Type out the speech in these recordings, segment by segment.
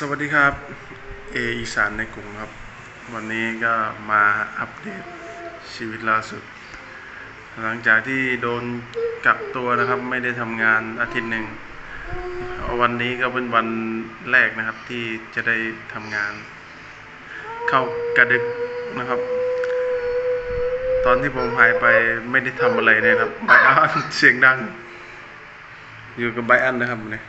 สวัสดีครับเออีสานในกรุงครับ วันนี้ก็มาอัปเดตชีวิตล่าสุด หลังจากที่โดนกักตัวนะครับ ไม่ได้ทำงานอาทิตย์หนึ่ง วันนี้ก็เป็นวันแรกนะครับที่จะได้ทำงาน เข้ากระดึกนะครับ ตอนที่ผมหายไปไม่ได้ทำอะไรเลยครับไบอันเสียงดัง อยู่กับไบอันนะครับเนี่ย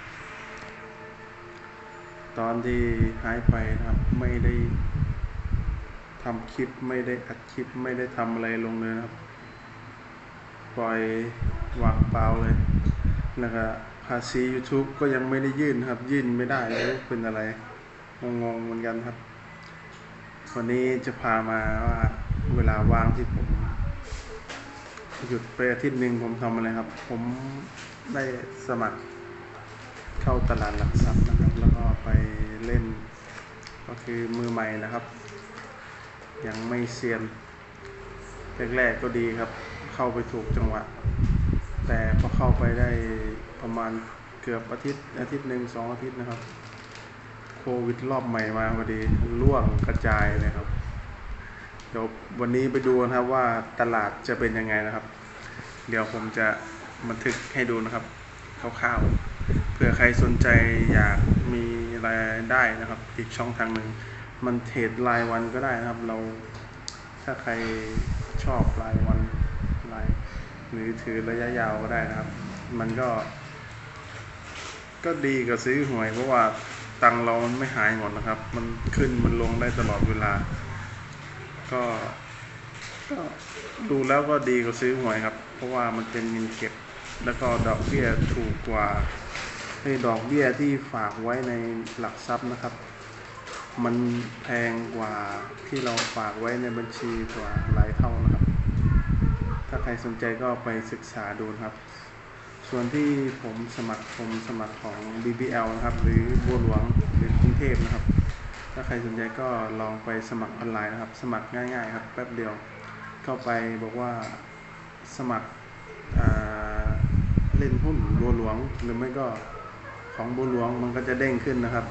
ตอนที่หายไปนะครับไม่ได้ทำคลิปไม่ได้อัดคลิปไม่ได้ทำอะไรลงเลยนะครับ ปล่อยวางเปล่าเลยแล้วก็ภาษี YouTube ก็ยังไม่ได้ยื่นครับ ยื่นไม่ได้เลยเป็นอะไรงงๆเหมือนกันครับ วันนี้จะพามาว่าเวลาว่างที่ผม หยุดไปอาทิตย์หนึ่งผมทำอะไรครับ ผมได้สมัคร เข้าตลาดหลักทรัพย์นะครับ แล้วก็ไปเล่น ก็คือมือใหม่นะครับ ยังไม่เซียนแรกๆก็ดีครับ เข้าไปถูกจังหวะ แต่พอเข้าไปได้ประมาณเกือบอาทิตย์อาทิตย์หนึ่งสองอาทิตย์นะครับ โควิดรอบใหม่มาพอดีล่วงกระจายเลยครับเดี๋ยววันนี้ไปดูนะครับว่าตลาดจะเป็นยังไงนะครับ เดี๋ยวผมจะบันทึกให้ดูนะครับคร่าวๆ เผื่อใครสนใจอยากมีรายได้นะครับ อีกช่องทางหนึ่งมันเทรดรายวันก็ได้นะครับ เราถ้าใครชอบรายวันรายหรือถือระยะยาวก็ได้นะครับ มันก็ ก็ดีกว่าซื้อหวย เพราะว่าตังเรามันไม่หายหมดนะครับ มันขึ้นมันลงได้ตลอดเวลา ก็ก็ดูแล้วก็ดีกว่าซื้อหวยครับ เพราะว่ามันเป็นเงินเก็บ แล้วก็ดอกเบี้ยถูกกว่า ให้ดอกเบี้ยที่ฝากไว้ในหลักทรัพย์นะครับ มันแพงกว่าที่เราฝากไว้ในบัญชีกว่าหลายเท่านะครับ ถ้าใครสนใจก็ไปศึกษาดูนะครับ ส่วนที่ผมสมัครผมสมัครของ BBL นะครับ หรือบัวหลวงหรือกรุงเทพนะครับ ถ้าใครสนใจก็ลองไปสมัครออนไลน์นะครับ สมัครง่ายๆครับแป๊บเดียวเข้าไปบอกว่าสมัครเล่นหุ้นบัวหลวงหรือไม่ก็ ของบัวหลวงมันก็จะเด้งขึ้นนะครับ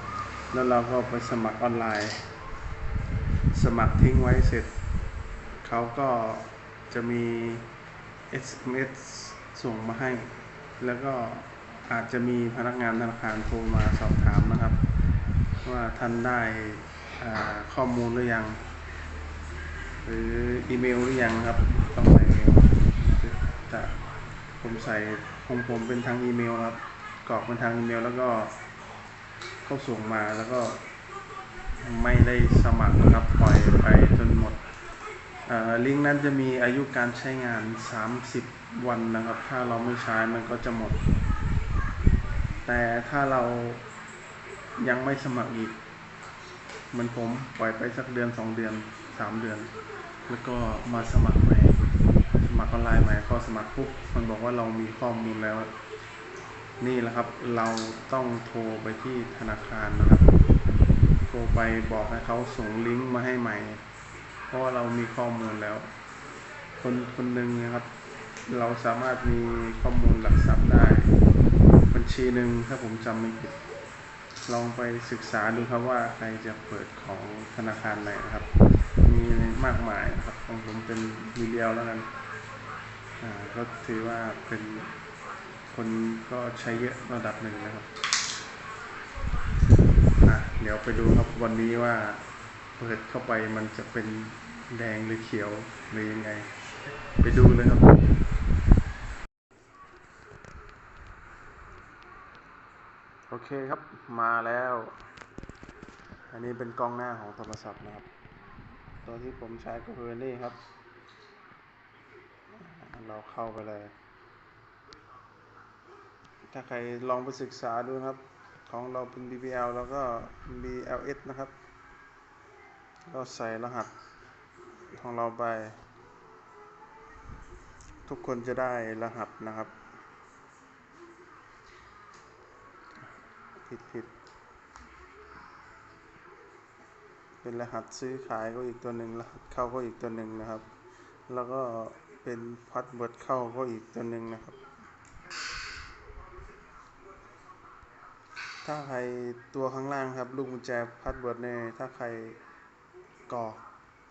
แล้วเราก็ไปสมัครออนไลน์ สมัครทิ้งไว้เสร็จ เขาก็จะมี SMS ส่งมาให้ แล้วก็อาจจะมีพนักงานธนาคารโทรมาสอบถามนะครับ ว่าท่านได้ข้อมูลหรือยัง หรืออีเมลหรือยังครับต้องใส่เมลแต่ผมใส่ของผมเป็นทางอีเมลครับ กรอกเป็นทางอีเมล แล้วก็เขาส่งมาแล้วก็ไม่ได้สมัครนะครับปล่อยไปจนหมดลิงก์นั้นจะมีอายุการใช้งาน 30 วันนะครับ ถ้าเราไม่ใช้มันก็จะหมด แต่ถ้าเรายังไม่สมัครอีกเหมือนผมปล่อยไปสักเดือนสองเดือนสามเดือน แล้วก็มาสมัครใหม่สมัครออนไลน์ใหม่พอสมัครปุ๊บมันบอกว่าเรามีข้อมูลแล้ว นี่แหละครับเราต้องโทรไปที่ธนาคารนะครับ โทรไปบอกให้เขาส่งลิงก์มาให้ใหม่ เพราะว่าเรามีข้อมูลแล้ว คนคนหนึ่งนะครับ เราสามารถมีข้อมูลหลักทรัพย์ได้ บัญชีหนึ่งถ้าผมจำไม่ผิด ลองไปศึกษาดูครับว่าใครจะเปิดของธนาคารไหนนะครับ มีมากมายนะครับของผมเป็นมีเดียวแล้วกัน อ่าก็ถือว่าเป็น คนก็ใช้เยอะระดับหนึ่งนะครับอะเดี๋ยวไปดูครับวันนี้ว่าเปิดเข้าไปมันจะเป็นแดงหรือเขียวหรือยังไง ไปดูเลยครับ โอเคครับมาแล้ว อันนี้เป็นกล้องหน้าของโทรศัพท์นะครับ ตัวที่ผมใช้ก็คือนี่ครับ เราเข้าไปเลย ถ้าใครลองไปศึกษาดูนะครับ ของเราเป็น BBL แล้วก็ BLS นะครับก็ใส่รหัสของเราไป ทุกคนจะได้รหัสนะครับ ผิดผิดเป็นรหัสซื้อขายก็อีกตัวหนึ่งรหัสเข้าก็อีกตัวหนึ่งนะครับ แล้วก็เป็นพาสเวิร์ดเข้าก็อีกตัวหนึ่งนะครับ ถ้าใครตัวข้างล่างครับ ลูกกุญแจพัดเวิร์ดเนี่ยถ้าใครกรอก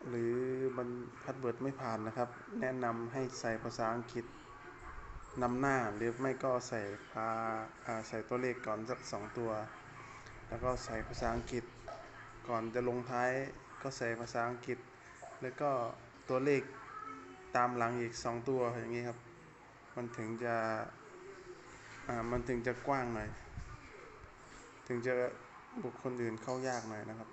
หรือมันพัดเวิร์ดไม่ผ่านนะครับ แนะนำให้ใส่ภาษาอังกฤษนำหน้าหรือไม่ก็ใส่พาใส่ตัวเลขก่อนสักสองตัว แล้วก็ใส่ภาษาอังกฤษ ก่อนจะลงท้ายก็ใส่ภาษาอังกฤษ แล้วก็ตัวเลขตามหลังอีกสองตัวอย่างนี้ครับ มันถึงจะมันถึงจะกว้างหน่อย ถึงจะบุคคลอื่นเข้ายากหน่อยนะครับ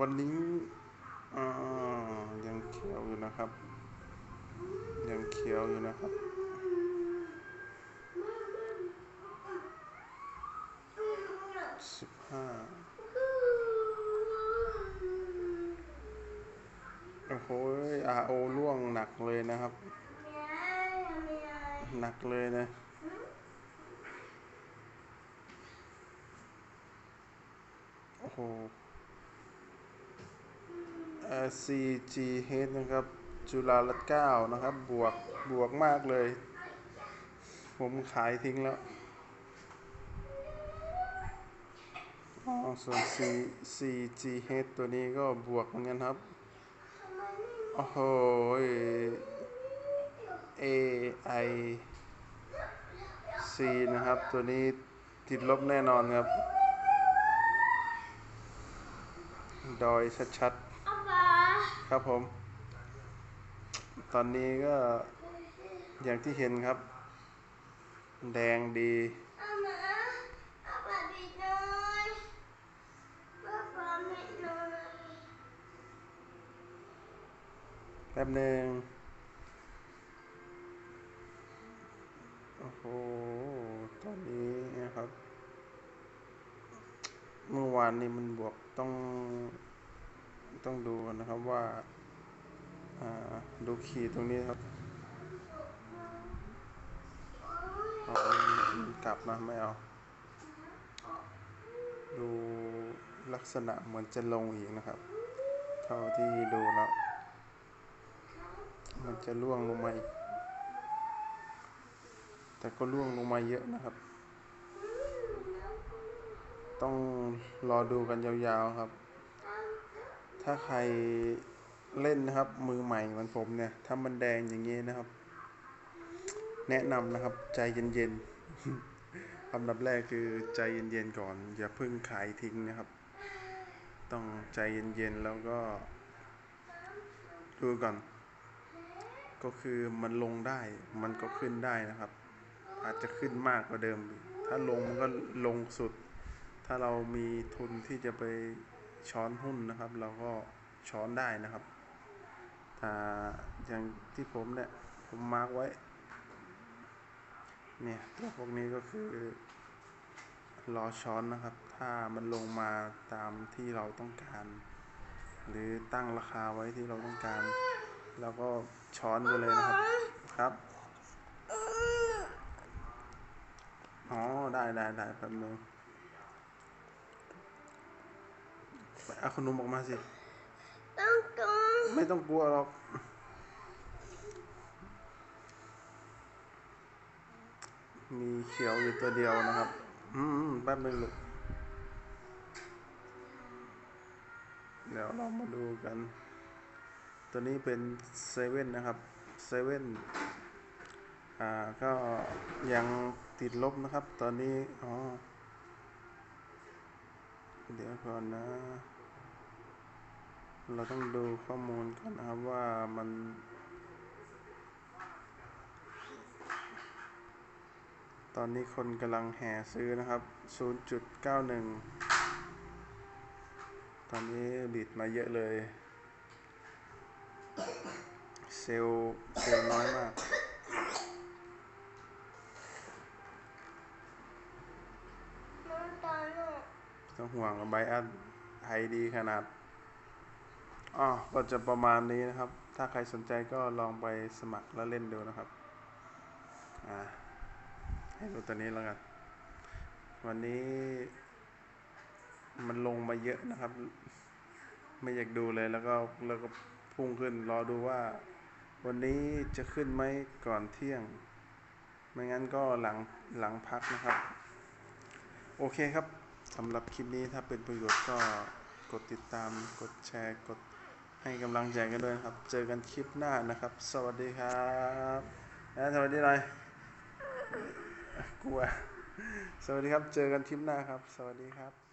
วันนี้ยังเขียวอยู่นะครับ ยังเขียวอยู่นะครับห้าโอ้โหอาโอล่วงหนัก เลยนะครับ หนักเลยนะโอ้โห CGH นะครับ จุฬาลัตน์เก้านะครับ บวก บวกมากเลย ผมขายทิ้งแล้วอ๋อส่วน C CGH ตัวนี้ก็บวกเหมือนกันครับ โอ้โห AI C นะครับ ตัวนี้ติดลบแน่นอนครับ ดอยชัดๆ ครับผม ตอนนี้ก็อย่างที่เห็นครับ แดงดี แป๊บหนึ่งโอ้โห ตอนนี้นะครับ เมื่อวานนี้มันบวกต้อง ต้องดูนะครับว่าดูขีดตรงนี้ครับเอามันกลับนะไม่เอา ดูลักษณะเหมือนจะลงอีกนะครับ เท่าที่ดู มันจะล่วงลงมาอีก แต่ก็ล่วงลงมาเยอะนะครับ ต้องรอดูกันยาวๆครับ ถ้าใครเล่นนะครับ มือใหม่เหมือนผมเนี่ย ถ้ามันแดงอย่างนี้นะครับ แนะนำนะครับ ใจเย็นๆอันดับแรกคือใจเย็นๆก่อน อย่าเพิ่งขายทิ้งนะครับ ต้องใจเย็นๆแล้วก็ดูก่อน ก็คือมันลงได้ มันก็ขึ้นได้นะครับ อาจจะขึ้นมากกว่าเดิม ถ้าลงมันก็ลงสุด ถ้าเรามีทุนที่จะไปช้อนหุ้นนะครับ เราก็ช้อนได้นะครับแต่อย่างที่ผมเนี่ย ผมมาร์กไว้ เนี่ยตัวพวกนี้ก็คือ รอช้อนนะครับ ถ้ามันลงมาตามที่เราต้องการ หรือตั้งราคาไว้ที่เราต้องการ แล้วก็ช้อนไปเลยนะครับ ครับ อ๋อ ได้ได้ได้แป๊บนึงไปเอาขนมออกมาสิไม่ต้องกลัวหรอก มีเขียวอยู่ตัวเดียวนะครับ อืมแป๊บนึงลูก เดี๋ยวเรามาดูกัน ตัวนี้เป็นเซเว่นนะครับเซเว่นอ่าก็ยังติดลบนะครับ ตอนนี้อ๋อเดี๋ยวก่อนนะ เราต้องดูข้อมูลก่อนนะครับว่ามัน ตอนนี้คนกำลังแห่ซื้อนะครับ 0.91 ตอนนี้บิดมาเยอะเลย เซลเซลน้อยมาก ต้องห่วงไบอันไทยดีขนาดอ๋อก็จะประมาณนี้นะครับ ถ้าใครสนใจก็ลองไปสมัครแล้วเล่นดูนะครับ อ่าใให้ดูตัวนี้แล้วกัน วันนี้มันลงมาเยอะนะครับ ไม่อยากดูเลยแล้วก็แล้วก็ พุ่งขึ้น รอดูว่า วันนี้จะขึ้นไหมก่อนเที่ยง ไม่งั้นก็หลังหลังพักนะครับ โอเคครับสำหรับคลิปนี้ถ้าเป็นประโยชน์ก็กดติดตาม กดแชร์ กดให้กำลังใจกันด้วยครับ เจอกันคลิปหน้านะครับ สวัสดีครับนะสวัสดีหน่อยกลัว สวัสดีครับ เจอกันคลิปหน้าครับ สวัสดีครับ